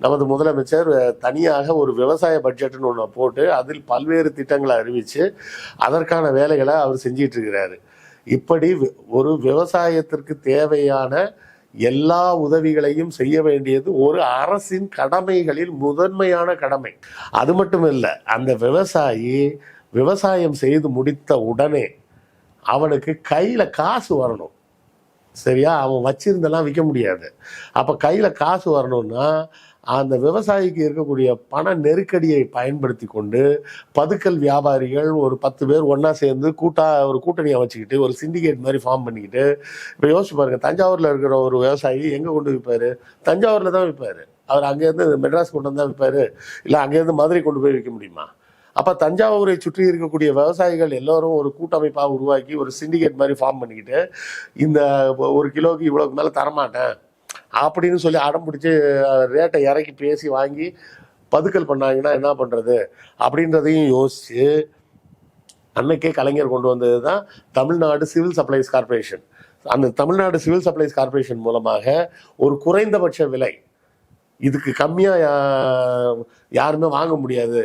நமது முதலமைச்சர் தனியாக ஒரு விவசாய பட்ஜெட்னு ஒன்று போட்டு அதில் பல்வேறு திட்டங்களை அறிவித்து அதற்கான வேலைகளை அவர் செஞ்சிட்டு இருக்கிறாரு இப்படி ஒரு விவசாயத்திற்கு தேவையான எல்லா உதவிகளையும் செய்ய வேண்டியது ஒரு அரசின் கடமைகளில் முதன்மையான கடமை. அது மட்டும் இல்லை அந்த விவசாயி விவசாயம் செய்து முடித்த உடனே அவனுக்கு கையில் காசு வரணும். சரியா? அவன் வச்சிருந்தெல்லாம் விற்க முடியாது. அப்போ கையில் காசு வரணும்னா அந்த விவசாயிக்கு இருக்கக்கூடிய பண நெருக்கடியை பயன்படுத்தி கொண்டு பதுக்கல் வியாபாரிகள் ஒரு பத்து பேர் ஒன்றா சேர்ந்து கூட்டா ஒரு கூட்டணியை வச்சுக்கிட்டு ஒரு சிண்டிகேட் மாதிரி ஃபார்ம் பண்ணிக்கிட்டு இப்போ யோசிச்சு பாருங்கள் தஞ்சாவூரில் இருக்கிற ஒரு விவசாயி எங்கே கொண்டு விற்பார் தஞ்சாவூரில் தான் விற்பார் அவர் அங்கேருந்து மெட்ராஸ் கொண்டு வந்தால் விற்பாரு இல்லை அங்கேருந்து மதுரை கொண்டு போய் விற்க முடியுமா? அப்போ தஞ்சாவூரை சுற்றி இருக்கக்கூடிய விவசாயிகள் எல்லோரும் ஒரு கூட்டமைப்பாக உருவாக்கி ஒரு சிண்டிகேட் மாதிரி ஃபார்ம் பண்ணிக்கிட்டு இந்த ஒரு கிலோவுக்கு இவ்வளோக்கு மேலே தரமாட்டேன் அப்படின்னு சொல்லி அடம் பிடிச்சி ரேட்டை இறக்கி பேசி வாங்கி பதுக்கல் பண்ணாங்கன்னா என்ன பண்ணுறது அப்படின்றதையும் யோசித்து அன்னைக்கே கலைஞர் கொண்டு வந்தது தான் தமிழ்நாடு சிவில் சப்ளைஸ் கார்ப்பரேஷன். அந்த தமிழ்நாடு சிவில் சப்ளைஸ் கார்ப்பரேஷன் மூலமாக ஒரு குறைந்தபட்ச விலை இதுக்கு கம்மியாக யாருமே வாங்க முடியாது.